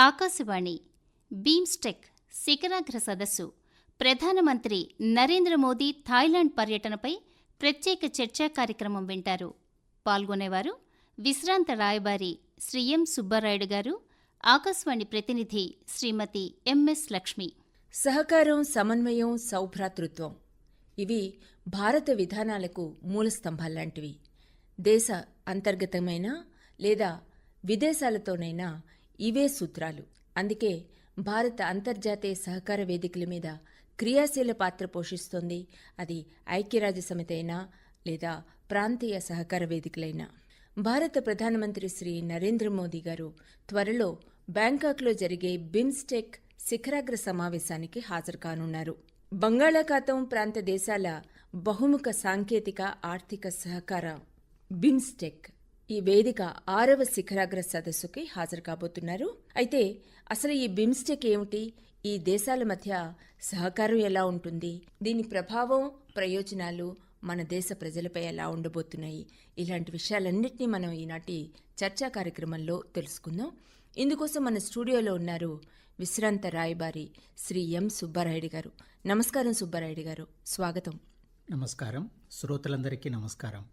Akashvani BIMSTEC శిఖరాగ్ర సదస్సు ప్రధానమంత్రి నరేంద్ర మోదీ థాయిలాండ్ పర్యటనపై ప్రత్యేక చర్చా కార్యక్రమం వింటారు. పాల్గొనేవారు విశ్రాంత రాయబారి శ్రీ ఎం సుబ్బారాయుడు గారు ఆకాశవాణి ప్రతినిధి శ్రీమతి ఎంఎస్ లక్ష్మి. సహకారం సమన్వయం సౌభ్రాతృత్వం ఇవి భారత విధానాలకు మూల స్తంభాల్లాంటివి. దేశ అంతర్గతమైన లేదా విదేశాలతోనైనా ఇవే సూత్రాలు. అందుకే భారత అంతర్జాతీయ సహకార వేదికల మీద క్రియాశీల పాత్ర పోషిస్తోంది. అది ఐక్యరాజ్య సమితి అయినా లేదా ప్రాంతీయ సహకార వేదికలైనా. భారత ప్రధానమంత్రి శ్రీ నరేంద్ర మోదీ గారు త్వరలో బ్యాంకాక్లో జరిగే బిమ్స్టెక్ శిఖరాగ్ర సమావేశానికి హాజరు కానున్నారు. బంగాళాఖాతం ప్రాంత దేశాల బహుముఖ సాంకేతిక ఆర్థిక సహకార బిమ్స్టెక్ ఈ వేదిక ఆరవ శిఖరాగ్ర సదస్సుకి హాజరు కాబోతున్నారు. అయితే అసలు ఈ బిమ్స్టెక్ ఏమిటి? ఈ దేశాల మధ్య సహకారం ఎలా ఉంటుంది? దీని ప్రభావం ప్రయోజనాలు మన దేశ ప్రజలపై ఎలా ఉండబోతున్నాయి? ఇలాంటి విషయాలన్నింటినీ మనం ఈనాటి చర్చా కార్యక్రమంలో తెలుసుకుందాం. ఇందుకోసం మన స్టూడియోలో ఉన్నారు విశ్రాంత రాయబారి శ్రీ ఎం సుబ్బారాయుడు గారు. నమస్కారం సుబ్బారాయుడు గారు. స్వాగతం. నమస్కారం. శ్రోతలందరికీ నమస్కారం.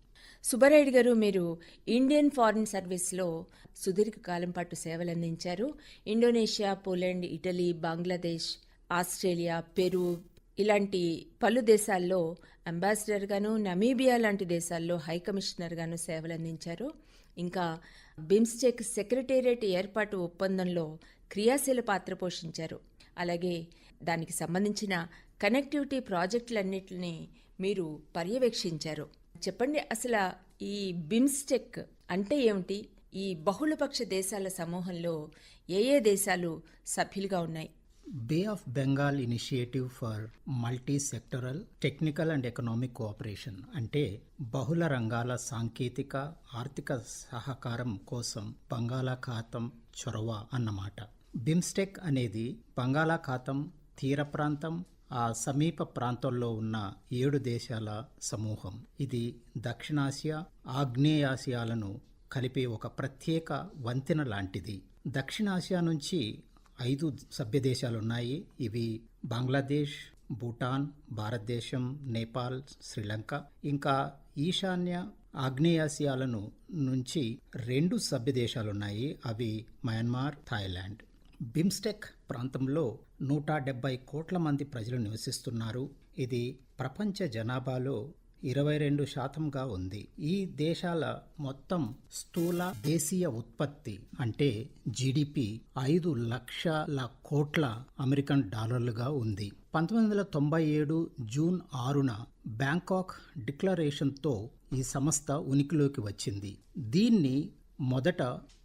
సుబ్బారాయుడు గారు మీరు ఇండియన్ ఫారిన్ సర్వీస్లో సుదీర్ఘకాలం పాటు సేవలందించారు. Indonesia Poland Italy Bangladesh Australia Peru ఇలాంటి పలు దేశాల్లో అంబాసిడర్గాను నమీబియా లాంటి దేశాల్లో హై కమిషనర్గాను సేవలందించారు. ఇంకా బిమ్స్టెక్ సెక్రటేరియట్ ఏర్పాటు ఒప్పందంలో క్రియాశీల పాత్ర పోషించారు. అలాగే దానికి సంబంధించిన కనెక్టివిటీ ప్రాజెక్టులన్నిటిని మీరు పర్యవేక్షించారు. చెప్పండి అసలు ఈ బిమ్స్టెక్ అంటే ఏమిటి? ఈ బహుళపక్ష దేశాల సమూహంలో ఏ ఏ దేశాలు సభ్యులుగా ఉన్నాయి? Bay of Bengal initiative for multi sectoral technical and economic cooperation అంటే బహుళ రంగాల సాంకేతిక ఆర్థిక సహకారం కోసం బంగాళాఖాతం చొరవ అన్నమాట. బిమ్స్టెక్ అనేది బంగాళాఖాతం తీర ప్రాంతం ఆ సమీప ప్రాంతంలో ఉన్న ఏడు దేశాల సమూహం. ఇది దక్షిణాసియా ఆగ్నేయాసియాలను కలిపే ఒక ప్రత్యేక వంతెన లాంటిది. దక్షిణాసియా నుంచి ఐదు సభ్య దేశాలు ఉన్నాయి ఇవి బంగ్లాదేశ్ భూటాన్ భారతదేశం నేపాల్ శ్రీలంక. ఇంకా ఈశాన్య ఆగ్నేయాసియాలను నుంచి రెండు సభ్య దేశాలున్నాయి అవి మయన్మార్ థాయిలాండ్. బిమ్స్టెక్ ప్రాంతంలో నూట డెబ్బై కోట్ల మంది ప్రజలు నివసిస్తున్నారు. ఇది ప్రపంచ జనాభాలో ఇరవై రెండు శాతంగా ఉంది. ఈ దేశాల మొత్తం స్థూల దేశీయ ఉత్పత్తి అంటే జీడిపి ఐదు లక్షల కోట్ల అమెరికన్ డాలర్లుగా ఉంది. పంతొమ్మిది వందల తొంభై ఏడు జూన్ ఆరున బ్యాంకాక్ డిక్లరేషన్తో ఈ సంస్థ ఉనికిలోకి వచ్చింది. దీన్ని మొదట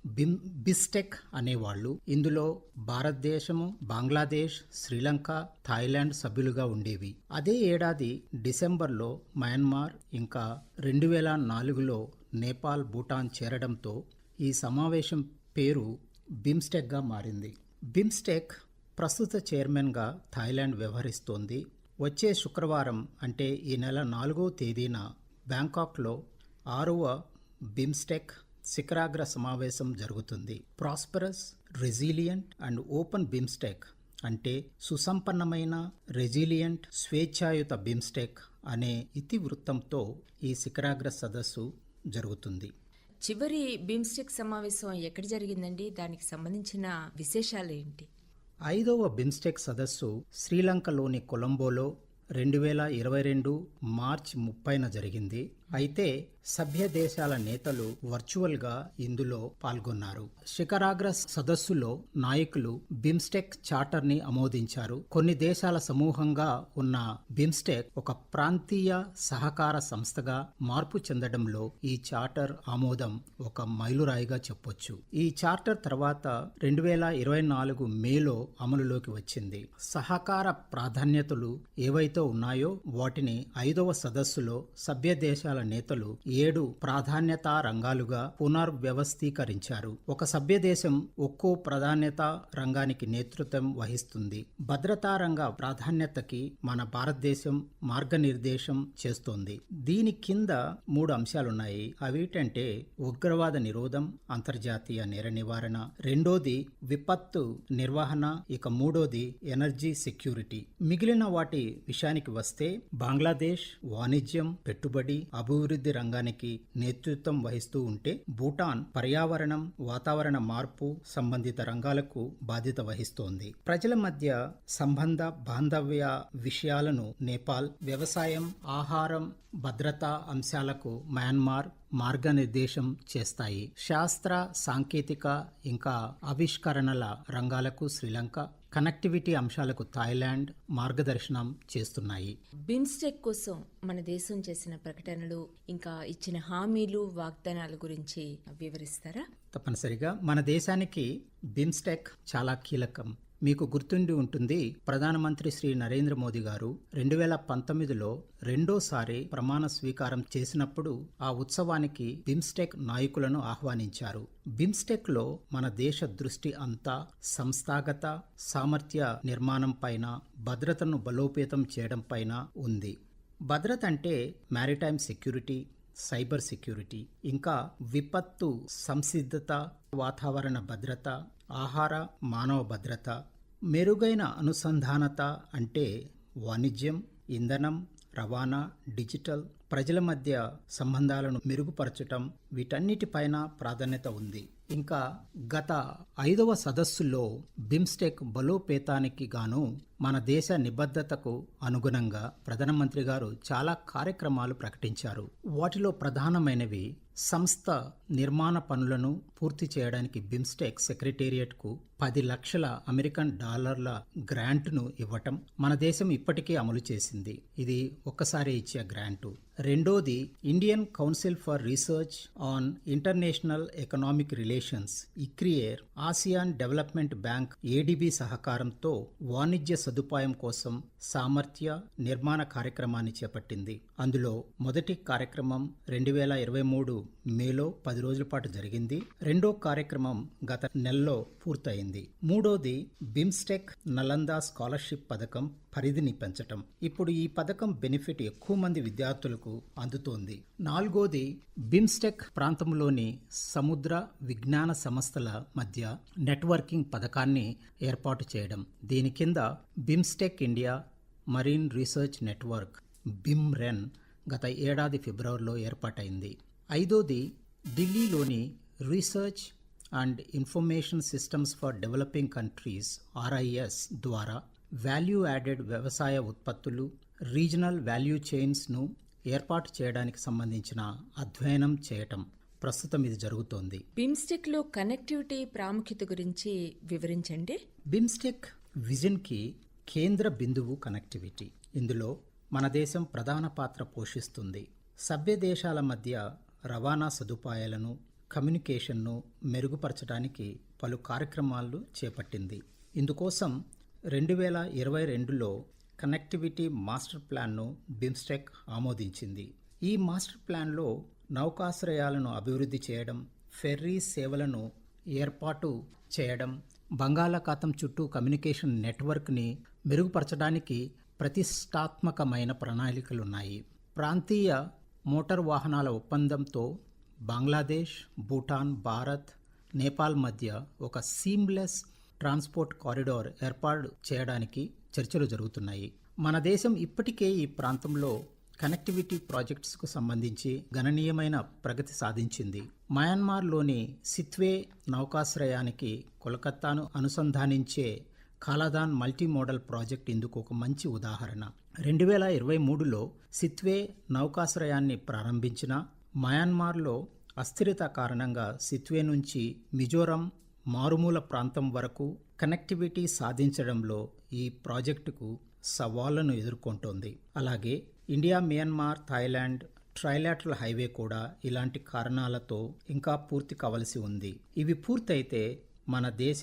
బిమ్ బిస్టెక్ అనేవాళ్ళు. ఇందులో భారతదేశము బంగ్లాదేశ్ శ్రీలంక థాయిలాండ్ సభ్యులుగా ఉండేవి. అదే ఏడాది డిసెంబర్లో మయన్మార్ ఇంకా రెండు వేల నాలుగులో నేపాల్ భూటాన్ చేరడంతో ఈ సమావేశం పేరు బిమ్స్టెక్గా మారింది. బిమ్స్టెక్ ప్రస్తుత చైర్మన్గా థాయిలాండ్ వ్యవహరిస్తోంది. వచ్చే శుక్రవారం అంటే ఈ నెల నాలుగో తేదీన బ్యాంకాక్లో ఆరవ బిమ్స్టెక్ శిఖరాగ్ర సమావేశం జరుగుతుంది. Prosperous resilient and open BIMSTEC అంటే సుసంపన్నమైన రెసిలియంట్ స్వేచ్ఛాయుత బిమ్స్టెక్ అనే ఇతివృత్తంతో ఈ శిఖరాగ్ర సదస్సు జరుగుతుంది. చివరి బిమ్స్టెక్ సమావేశం ఎక్కడ జరిగిందండి? దానికి సంబంధించిన విశేషాలు ఏంటి? ఐదవ బిమ్స్టెక్ సదస్సు శ్రీలంకలోని కొలంబోలో రెండు వేల ఇరవై రెండు మార్చ్ ముప్పైన జరిగింది. అయితే సభ్య దేశాల నేతలు వర్చువల్గా ఇందులో పాల్గొన్నారు. శిఖరాగ్ర సదస్సులో నాయకులు బిమ్స్టెక్ చార్టర్ని ఆమోదించారు. కొన్ని దేశాల సమూహంగా ఉన్న బిమ్స్టెక్ ఒక ప్రాంతీయ సహకార సంస్థగా మార్పు చెందడంలో ఈ చార్టర్ ఆమోదం ఒక మైలురాయిగా చెప్పొచ్చు. ఈ చార్టర్ తర్వాత రెండు వేల ఇరవై నాలుగు మేలో అమలులోకి వచ్చింది. సహకార ప్రాధాన్యతలు ఏవైతే ఉన్నాయో వాటిని ఐదవ సదస్సులో సభ్య దేశాల నేతలు ఏడు ప్రాధాన్యతా రంగాలుగా పునర్వ్యవస్థీకరించారు. ఒక సభ్య దేశం ఒక్కో ప్రాధాన్యత రంగానికి నేతృత్వం వహిస్తుంది. భద్రతా రంగ ప్రాధాన్యతకి మన భారతదేశం మార్గనిర్దేశం చేస్తోంది. దీని కింద మూడు అంశాలున్నాయి. అవేటంటే ఉగ్రవాద నిరోధం అంతర్జాతీయ నేర నివారణ రెండోది విపత్తు నిర్వహణ ఇక మూడోది ఎనర్జీ సెక్యూరిటీ. మిగిలిన వాటి విషయానికి వస్తే బంగ్లాదేశ్ వాణిజ్యం పెట్టుబడి అభివృద్ధి రంగానికి నేతృత్వం వహిస్తూ ఉంటే భూటాన్ పర్యావరణం వాతావరణ మార్పు సంబంధిత రంగాలకు బాధ్యత వహిస్తోంది. ప్రజల మధ్య సంబంధ బాంధవ్య విషయాలను నేపాల్ వ్యవసాయం ఆహారం భద్రతా అంశాలకు మయన్మార్ మార్గనిర్దేశం చేస్తాయి. శాస్త్ర సాంకేతిక ఇంకా ఆవిష్కరణల రంగాలకు శ్రీలంక కనెక్టివిటీ అంశాలకు థాయిలాండ్ మార్గదర్శనం చేస్తున్నాయి. బిమ్స్టెక్ కోసం మన దేశం చేసిన ప్రకటనలు ఇంకా ఇచ్చిన హామీలు వాగ్దానాల గురించి వివరిస్తారా? తప్పనిసరిగా మన దేశానికి బిమ్స్టెక్ చాలా కీలకం. మీకు గుర్తుండి ఉంటుంది ప్రధానమంత్రి శ్రీ నరేంద్ర మోదీ గారు రెండు వేల పంతొమ్మిదిలో రెండోసారి ప్రమాణ స్వీకారం చేసినప్పుడు ఆ ఉత్సవానికి బిమ్స్టెక్ నాయకులను ఆహ్వానించారు. బిమ్స్టెక్లో మన దేశ దృష్టి అంతా సంస్థాగత సామర్థ్య నిర్మాణం పైన భద్రతను బలోపేతం చేయడం పైన ఉంది. భద్రత అంటే మ్యారిటైమ్ సెక్యూరిటీ సైబర్ సెక్యూరిటీ ఇంకా విపత్తు సంసిద్ధత వాతావరణ భద్రత ఆహార మానవ భద్రత మెరుగైన అనుసంధానత అంటే వాణిజ్యం ఇంధనం రవాణా డిజిటల్ ప్రజల మధ్య సంబంధాలను మెరుగుపరచటం వీటన్నిటిపైన ప్రాధాన్యత ఉంది. ఇంకా గత ఐదవ సదస్సులో బిమ్స్టెక్ బలోపేతానికి గాను మన దేశ నిబద్ధతకు అనుగుణంగా ప్రధానమంత్రి గారు చాలా కార్యక్రమాలు ప్రకటించారు. వాటిలో ప్రధానమైనవి సంస్థ నిర్మాణ పనులను పూర్తి చేయడానికి బిమ్స్టెక్ సెక్రటేరియట్కు పది లక్షల అమెరికన్ డాలర్ల గ్రాంట్ను ఇవ్వటం మన దేశం ఇప్పటికే అమలు చేసింది. ఇది ఒక్కసారి ఇచ్చే గ్రాంటు. రెండోది Indian council for research on international economic relations ICRIER Asian development bank ADB సహకారంతో వాణిజ్య సదుపాయం కోసం సామర్థ్య నిర్మాణ కార్యక్రమాన్ని చేపట్టింది. అందులో మొదటి కార్యక్రమం రెండు వేల ఇరవై మూడు మేలో పది రోజుల పాటు జరిగింది. రెండో కార్యక్రమం గత నెలలో పూర్తయింది. మూడోది బిమ్స్టెక్ నలందా స్కాలర్షిప్ పథకం పరిధిని పెంచటం. ఇప్పుడు ఈ పథకం బెనిఫిట్ ఎక్కువ మంది విద్యార్థులకు అందుతోంది. నాలుగోది బిమ్స్టెక్ ప్రాంతంలోని సముద్ర విజ్ఞాన సంస్థల మధ్య నెట్వర్కింగ్ పథకాన్ని ఏర్పాటు చేయడం. దీని కింద BIMSTEC India marine research network BIMReN గత ఏడాది ఫిబ్రవరిలో ఏర్పాటైంది. ఐదోది ఢిల్లీలోని research and information systems for developing countries RIS ద్వారా వాల్యూ యాడెడ్ వ్యవసాయ ఉత్పత్తులు రీజనల్ వాల్యూ చైన్స్ను ఏర్పాటు చేయడానికి సంబంధించిన అధ్యయనం చేయటం ప్రస్తుతం ఇది జరుగుతోంది. బిమ్స్టెక్లో కనెక్టివిటీ ప్రాముఖ్యత గురించి వివరించండి. బిమ్స్టెక్ విజన్కి కేంద్ర బిందువు కనెక్టివిటీ. ఇందులో మన దేశం ప్రధాన పాత్ర పోషిస్తుంది. సభ్య దేశాల మధ్య రవాణా సదుపాయాలను కమ్యూనికేషన్ను మెరుగుపరచడానికి పలు కార్యక్రమాలు చేపట్టింది. ఇందుకోసం రెండు వేల ఇరవై రెండులో కనెక్టివిటీ మాస్టర్ ప్లాన్ను బిమ్స్టెక్ ఆమోదించింది. ఈ మాస్టర్ ప్లాన్లో నౌకాశ్రయాలను అభివృద్ధి చేయడం ఫెర్రీ సేవలను ఏర్పాటు చేయడం బంగాళాఖాతం చుట్టూ కమ్యూనికేషన్ నెట్వర్క్ని మెరుగుపరచడానికి ప్రతిష్టాత్మకమైన ప్రణాళికలున్నాయి. ప్రాంతీయ మోటార్ వాహనాల ఒప్పందంతో బంగ్లాదేశ్ భూటాన్ భారత్ నేపాల్ మధ్య ఒక సీమ్లెస్ ట్రాన్స్పోర్ట్ కారిడార్ ఏర్పాటు చేయడానికి చర్చలు జరుగుతున్నాయి. మన దేశం ఇప్పటికే ఈ ప్రాంతంలో కనెక్టివిటీ ప్రాజెక్ట్స్కు సంబంధించి గణనీయమైన ప్రగతి సాధించింది. మయన్మార్లోని సిత్వే నౌకాశ్రయానికి కోలకత్తాను అనుసంధానించే కాలాదాన్ మల్టీ మోడల్ ప్రాజెక్ట్ ఇందుకు ఒక మంచి ఉదాహరణ. రెండు వేల ఇరవై మూడులో సిత్వే నౌకాశ్రయాన్ని ప్రారంభించిన మయన్మార్లో అస్థిరత కారణంగా సిత్వే నుంచి మిజోరం మారుమూల ప్రాంతం వరకు కనెక్టివిటీ సాధించడంలో ఈ ప్రాజెక్టుకు సవాళ్ళను ఎదుర్కొంటోంది. అలాగే India Myanmar Thailand trilateral highway కూడా ఇలాంటి కారణాలతో ఇంకా పూర్తి కావలసి ఉంది. ఇవి పూర్తయితే మన దేశ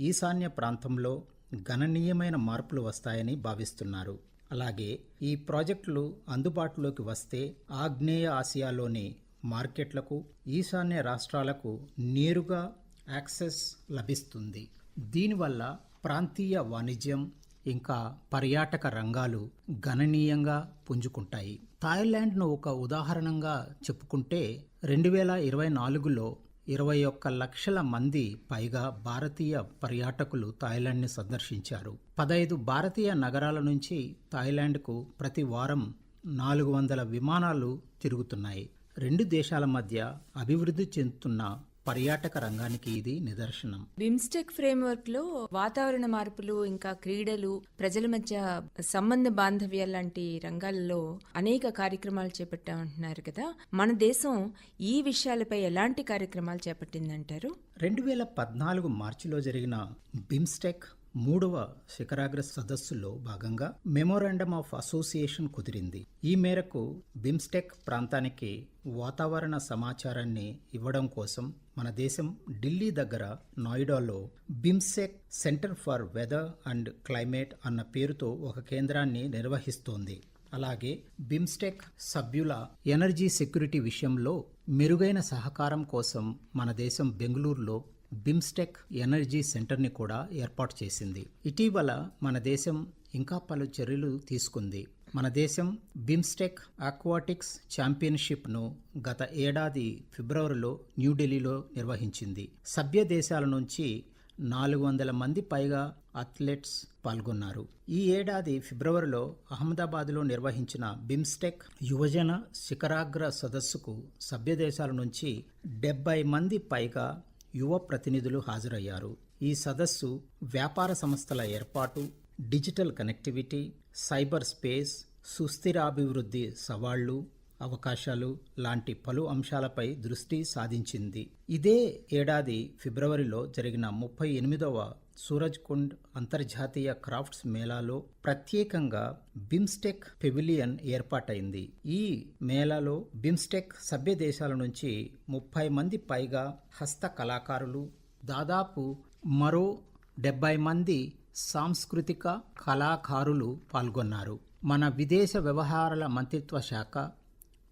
ఈశాన్య ప్రాంతంలో గణనీయమైన మార్పులు వస్తాయని భావిస్తున్నారు. అలాగే ఈ ప్రాజెక్టులు అందుబాటులోకి వస్తే ఆగ్నేయ ఆసియాలోని మార్కెట్లకు ఈశాన్య రాష్ట్రాలకు నేరుగా యాక్సెస్ లభిస్తుంది. దీనివల్ల ప్రాంతీయ వాణిజ్యం ఇంకా పర్యాటక రంగాలు గణనీయంగా పుంజుకుంటాయి. థాయిలాండ్ను ఒక ఉదాహరణగా చెప్పుకుంటే రెండు వేల ఇరవై నాలుగులో ఇరవై ఒక్క లక్షల మంది పైగా భారతీయ పర్యాటకులు థాయిలాండ్ని సందర్శించారు. పదైదు భారతీయ నగరాల నుంచి థాయిలాండ్కు ప్రతి వారం నాలుగు వందల విమానాలు తిరుగుతున్నాయి. రెండు దేశాల మధ్య అభివృద్ధి చెందుతున్న పర్యాటక రంగానికి ఇది నిదర్శనం. బిమ్స్టెక్ ఫ్రేమ్వర్క్లో వాతావరణ మార్పులు ఇంకా క్రీడలు ప్రజల మధ్య సంబంధ బాంధవ్యాలు లాంటి రంగాల్లో అనేక కార్యక్రమాలు చేపట్టామంటున్నారు కదా. మన దేశం ఈ విషయాలపై ఎలాంటి కార్యక్రమాలు చేపట్టిందంటారు? రెండు వేల పద్నాలుగు మార్చిలో జరిగిన బిమ్స్టెక్ మూడవ శిఖరాగ్ర సదస్సులో భాగంగా మెమోరాండమ్ ఆఫ్ అసోసియేషన్ కుదిరింది. ఈ మేరకు బిమ్స్టెక్ ప్రాంతానికి వాతావరణ సమాచారాన్ని ఇవ్వడం కోసం మన దేశం ఢిల్లీ దగ్గర నోయిడాలో BIMSTEC centre for weather and climate అన్న పేరుతో ఒక కేంద్రాన్ని నిర్వహిస్తోంది. అలాగే బిమ్స్టెక్ సభ్యుల ఎనర్జీ సెక్యూరిటీ విషయంలో మెరుగైన సహకారం కోసం మన దేశం బెంగళూరులో బిమ్స్టెక్ ఎనర్జీ సెంటర్ని కూడా ఏర్పాటు చేసింది. ఇటీవల మన దేశం ఇంకా పలు చర్యలు తీసుకుంది. మన దేశం బిమ్స్టెక్ ఆక్వాటిక్స్ ఛాంపియన్షిప్ను గత ఏడాది ఫిబ్రవరిలో న్యూఢిల్లీలో నిర్వహించింది. సభ్య దేశాల నుంచి నాలుగు వందల మంది పైగా అథ్లెట్స్ పాల్గొన్నారు. ఈ ఏడాది ఫిబ్రవరిలో అహ్మదాబాద్లో నిర్వహించిన బిమ్స్టెక్ యువజన శిఖరాగ్ర సదస్సుకు సభ్య దేశాల నుంచి డెబ్బై మంది పైగా యువ ప్రతినిధులు హాజరయ్యారు. ఈ సదస్సు వ్యాపార సంస్థల ఏర్పాటు డిజిటల్ కనెక్టివిటీ సైబర్ స్పేస్ సుస్థిరాభివృద్ధి సవాళ్ళు అవకాశాలు లాంటి పలు అంశాలపై దృష్టి సాధించింది. ఇదే ఏడాది ఫిబ్రవరిలో జరిగిన ముప్పై ఎనిమిదవ సూరజ్ కుండ్ అంతర్జాతీయ క్రాఫ్ట్స్ మేళాలో ప్రత్యేకంగా బిమ్స్టెక్ పెవిలియన్ ఏర్పాటైంది. ఈ మేళాలో బిమ్స్టెక్ సభ్య దేశాల నుంచి ముప్పై మంది పైగా హస్త కళాకారులు దాదాపు మరో డెబ్బై మంది సాంస్కృతిక కళాకారులు పాల్గొన్నారు. మన విదేశ వ్యవహారాల మంత్రిత్వ శాఖ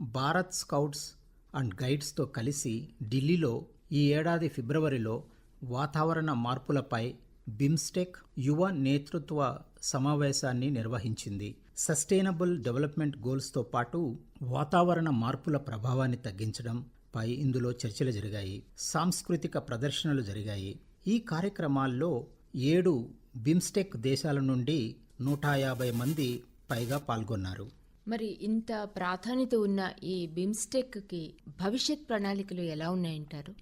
భారత్ స్కౌట్స్ అండ్ గైడ్స్తో కలిసి ఢిల్లీలో ఈ ఏడాది ఫిబ్రవరిలో వాతావరణ మార్పులపై బిమ్స్టెక్ యువ నేతృత్వ సమావేశాన్ని నిర్వహించింది. సస్టైనబుల్ డెవలప్మెంట్ గోల్స్తో పాటు వాతావరణ మార్పుల ప్రభావాన్ని తగ్గించడం పై ఇందులో చర్చలు జరిగాయి. సాంస్కృతిక ప్రదర్శనలు జరిగాయి. ఈ కార్యక్రమాల్లో ఏడు బిమ్స్టెక్ దేశాల నుండి నూట యాభై మంది పైగా పాల్గొన్నారు. మరి ఇంత ప్రాధాన్యత ఉన్న ఈ బిమ్స్టెక్కి భవిష్యత్ ప్రణాళికలు ఎలా ఉన్నాయంటారు?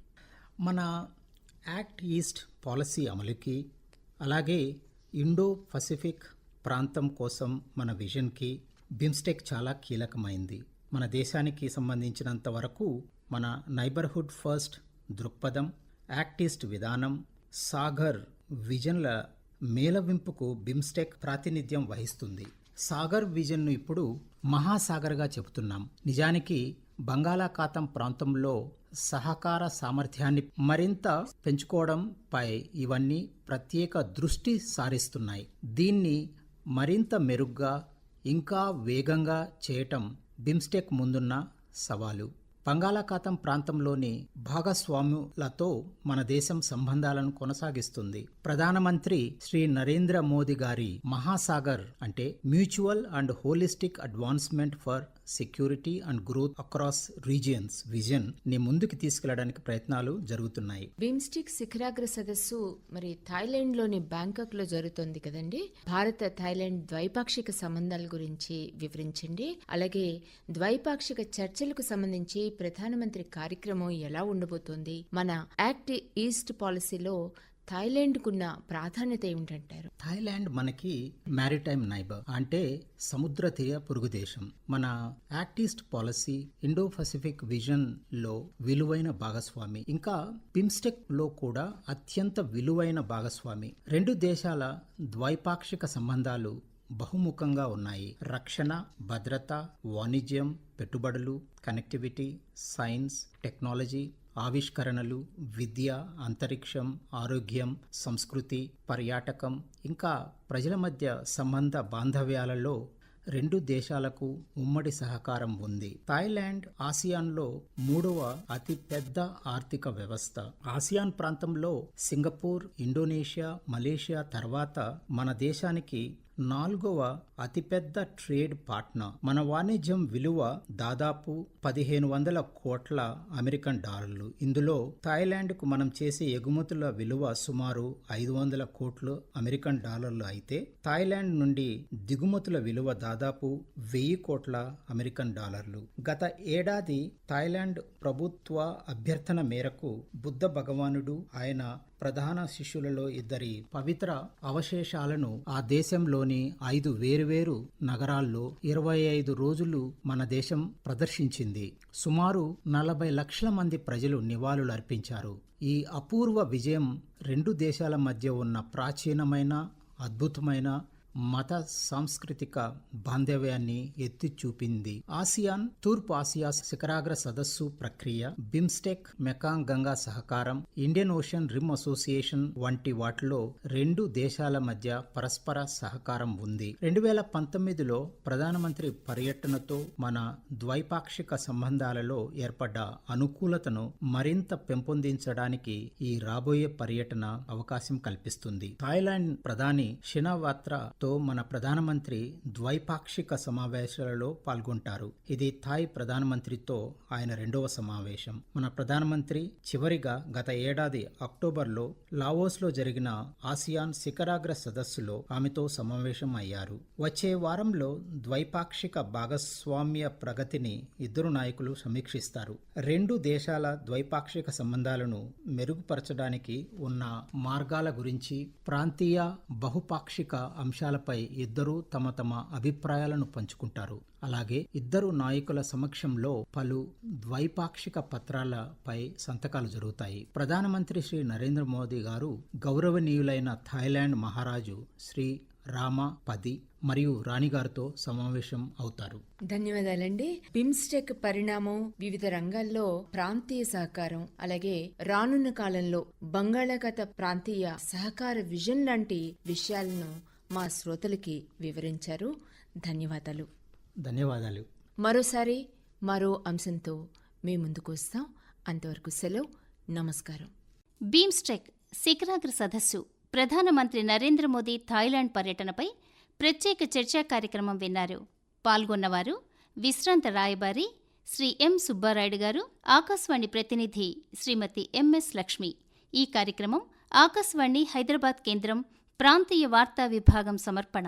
మన యాక్ట్ ఈస్ట్ పాలసీ అమలుకి అలాగే ఇండో పసిఫిక్ ప్రాంతం కోసం మన విజన్కి బిమ్స్టెక్ చాలా కీలకమైంది. మన దేశానికి సంబంధించినంత వరకు మన నైబర్హుడ్ ఫస్ట్ దృక్పథం యాక్ట్ ఈస్ట్ విధానం సాగర్ విజన్ల మేలవింపుకు బిమ్స్టెక్ ప్రాతినిధ్యం వహిస్తుంది. సాగర్ విజన్ను ఇప్పుడు మహాసాగర్గా చెబుతున్నాం. నిజానికి బంగాళాఖాతం ప్రాంతంలో సహకార సామర్థ్యాన్ని మరింత పెంచుకోవడంపై ఇవన్నీ ప్రత్యేక దృష్టి సారిస్తున్నాయి. దీన్ని మరింత మెరుగ్గా ఇంకా వేగంగా చేయటం బిమ్స్టెక్ ముందున్న సవాలు. బంగాళాఖాతం ప్రాంతంలోని భాగస్వాములతో మన దేశం సంబంధాలను కొనసాగిస్తుంది. ప్రధానమంత్రి శ్రీ నరేంద్ర మోదీ గారి మహాసాగర్ అంటే mutual and holistic advancement for security and growth across regions విజన్ని ముందుకు తీసుకెళ్ళడానికి ప్రయత్నాలు జరుగుతున్నాయి. బిమ్స్టిక్ శిఖరాగ్ర సదస్సు మరి థాయిలాండ్లోని బ్యాంకాక్లో జరుగుతోంది కదండి. భారత థాయిలాండ్ ద్వైపాక్షిక సంబంధాల గురించి వివరించండి. అలాగే ద్వైపాక్షిక చర్చలకు సంబంధించి ప్రధానమంత్రి కార్యక్రమం ఎలా ఉండబోతోంది? మన యాక్ట్ ఈస్ట్ పాలసీలో థాయిలాండ్కున్న ప్రాధాన్యత ఏమిటంటారు? థాయిలాండ్ మనకి మ్యారిటైమ్ నైబర్ అంటే సముద్ర తీర పొరుగు దేశం. మన act east policy Indo Pacific విజన్లో విలువైన భాగస్వామి ఇంకా బిమ్స్టెక్లో కూడా అత్యంత విలువైన భాగస్వామి. రెండు దేశాల ద్వైపాక్షిక సంబంధాలు బహుముఖంగా ఉన్నాయి. రక్షణ భద్రత వాణిజ్యం పెట్టుబడులు కనెక్టివిటీ సైన్స్ టెక్నాలజీ ఆవిష్కరణలు విద్య అంతరిక్షం ఆరోగ్యం సంస్కృతి పర్యాటకం ఇంకా ప్రజల మధ్య సంబంధ బాంధవ్యాలలో రెండు దేశాలకు ఉమ్మడి సహకారం ఉంది. థాయిలాండ్ ఆసియాన్లో మూడవ అతిపెద్ద ఆర్థిక వ్యవస్థ. ఆసియాన్ ప్రాంతంలో సింగపూర్ ఇండోనేషియా మలేషియా తర్వాత మన దేశానికి నాలుగవ అతిపెద్ద ట్రేడ్ పార్ట్నర్. మన వాణిజ్యం విలువ దాదాపు పదిహేను వందల కోట్ల అమెరికన్ డాలర్లు. ఇందులో థాయిలాండ్కు మనం చేసే ఎగుమతుల విలువ సుమారు ఐదు వందల కోట్లు అమెరికన్ డాలర్లు అయితే థాయిలాండ్ నుండి దిగుమతుల విలువ దాదాపు వెయ్యి కోట్ల అమెరికన్ డాలర్లు. గత ఏడాది థాయిలాండ్ ప్రభుత్వ అభ్యర్థన మేరకు బుద్ధ భగవానుడు ఆయన ప్రధాన శిష్యులలో ఇద్దరి పవిత్ర అవశేషాలను ఆ దేశంలోని ఐదు వేరువేరు నగరాల్లో ఇరవై ఐదు రోజులు మన దేశం ప్రదర్శించింది. సుమారు నలభై లక్షల మంది ప్రజలు నివాళులు అర్పించారు ఈ అపూర్వ విజయం రెండు దేశాల మధ్య ఉన్న ప్రాచీనమైన అద్భుతమైన మత సాంస్కృతిక బాంధవ్యాన్ని ఎత్తి చూపింది ఆసియాన్ తూర్పు ఆసియా శిఖరాగ్ర సదస్సు ప్రక్రియ బిమ్స్టెక్ మెకాంగ్ గంగా సహకారం ఇండియన్ ఓషన్ రిమ్ అసోసియేషన్ వంటి వాటిలో రెండు దేశాల మధ్య పరస్పర సహకారం ఉంది. రెండు వేల పంతొమ్మిదిలో ప్రధానమంత్రి పర్యటనతో మన ద్వైపాక్షిక సంబంధాలలో ఏర్పడ్డ అనుకూలతను మరింత పెంపొందించడానికి ఈ రాబోయే పర్యటన అవకాశం కల్పిస్తుంది. థాయిలాండ్ ప్రధాని షినావాత్రా తో మన ప్రధానమంత్రి ద్వైపాక్షిక సమావేశాలలో పాల్గొంటారు. ఇది థాయ్ ప్రధానమంత్రితో ఆయన రెండవ సమావేశం. మన ప్రధానమంత్రి చివరిగా గత ఏడాది అక్టోబర్లో లావోస్లో జరిగిన ఆసియాన్ శిఖరాగ్ర సదస్సులో ఆమెతో సమావేశం అయ్యారు. వచ్చే వారంలో ద్వైపాక్షిక భాగస్వామ్య ప్రగతిని ఇద్దరు నాయకులు సమీక్షిస్తారు. రెండు దేశాల ద్వైపాక్షిక సంబంధాలను మెరుగుపరచడానికి ఉన్న మార్గాల గురించి ప్రాంతీయ బహుపాక్షిక అంశాలపై ఇద్దరూ తమ తమ అభిప్రాయాలను పంచుకుంటారు. అలాగే ఇద్దరు నాయకుల సమక్షంలో పలు ద్వైపాక్షిక పత్రాలపై సంతకాలు జరుగుతాయి. ప్రధానమంత్రి శ్రీ నరేంద్ర మోదీ గారు గౌరవనీయులైన థాయిలాండ్ మహారాజు శ్రీ రామ పది మరియు రాణిగారితో సమావేశం అవుతారు. ధన్యవాదాలండి. బిమ్స్టెక్ పరిణామం వివిధ రంగాల్లో ప్రాంతీయ సహకారం అలాగే రానున్న కాలంలో బంగాళాఖాత ప్రాంతీయ సహకార విజన్ లాంటి విషయాలను మా శ్రోతలకి వివరించారు. ధన్యవాదాలు. ధన్యవాదాలు. మరోసారి మరో అంశంతో మీ ముందుకు వస్తాం. అంతవరకు సెలవు. నమస్కారం. బీమ్స్టెక్ శిఖరాగ్ర సదస్సు ప్రధానమంత్రి నరేంద్ర మోదీ థాయిలాండ్ పర్యటనపై ప్రత్యేక చర్చా కార్యక్రమం విన్నారు. పాల్గొన్నవారు విశ్రాంత రాయబారి శ్రీ ఎం సుబ్బారాయుడు గారు ఆకాశవాణి ప్రతినిధి శ్రీమతి ఎంఎస్ లక్ష్మి. ఈ కార్యక్రమం ఆకాశవాణి హైదరాబాద్ కేంద్రం ప్రాంతీయ వార్తా విభాగం సమర్పణ.